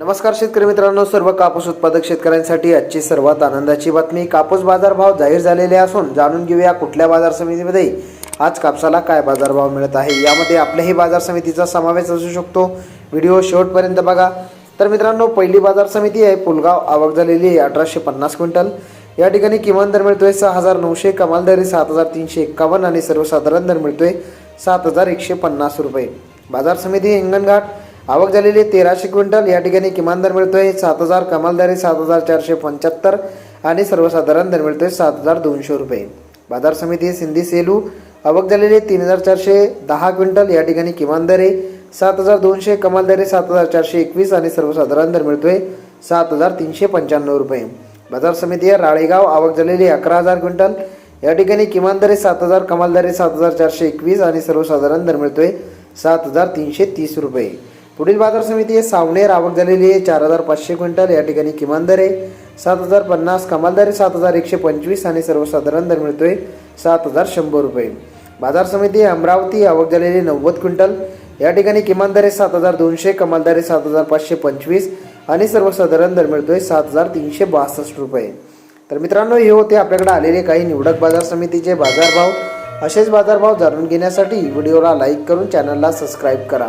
नमस्कार शेतकरी मित्रांनो सर्व कापूस उत्पादक शेतकऱ्यांसाठी आजची सर्वात आनंदाची बातमी. कापूस बाजारभाव जाहीर झालेले असून जाणून घेऊया कुठल्या बाजार समितीमध्ये आज कापसाला काय बाजारभाव मिळत आहे. यामध्ये आपल्याही बाजार समितीचा समावेश असू शकतो. व्हिडिओ शेवटपर्यंत बघा. तर मित्रांनो पहिली बाजार समिती आहे पुलगाव. आवक झालेली आहे अठराशे पन्नास क्विंटल. या ठिकाणी किमान दर मिळतोय सहा हजार नऊशे कमाल दर सात हजार तीनशे एक्कावन्न आणि सर्वसाधारण दर मिळतोय सात हजार एकशे पन्नास रुपये. बाजार समिती हिंगणघाट. आवक झालेली तेराशे क्विंटल. या ठिकाणी किमान दर मिळतोय सात हजार कमाल दर सात हजार चारशे पंच्याहत्तर आणि सर्वसाधारण दर मिळतोय सात हजार दोनशे रुपये. बाजार समिती सिंधी सेलू आवक झालेली तीन हजार चारशे दहा क्विंटल. या ठिकाणी किमान दर आहे सात हजार दोनशे कमाल दर सात हजार चारशे एकवीस आणि सर्वसाधारण दर मिळतोय सात हजार तीनशे पंच्याण्णव रुपये. बाजार समिती राळेगाव आवक झालेली अकरा हजार क्विंटल. या ठिकाणी किमान दर सात हजार कमाल दर सात हजार चारशे एकवीस आणि सर्वसाधारण दर मिळतोय सात हजार तीनशे तीस रुपये. पुढील बाजार समिती आहे. सावनेर आवक झालेली आहे. चार हजार पाचशे क्विंटल. या ठिकाणी किमान दर आहे. सात हजार पन्नास कमाल दर आहे. सात हजार एकशे पंचवीस आणि सर्वसाधारण दर मिळतोय. सात हजार शंभर रुपये. बाजार समिती अमरावती आवक झालेली नव्वद क्विंटल. या ठिकाणी किमान दर आहे. सात हजार दोनशे कमाल दर आहे. सात हजार पाचशे पंचवीस आणि सर्वसाधारण दर मिळतोय. सात हजार तीनशे बासष्ट रुपये. तर मित्रांनो हे होते आपल्याकडे आलेले काही निवडक बाजार समितीचे बाजारभाव. असेच बाजारभाव जाणून घेण्यासाठी व्हिडिओला लाईक करून चॅनलला सबस्क्राईब करा.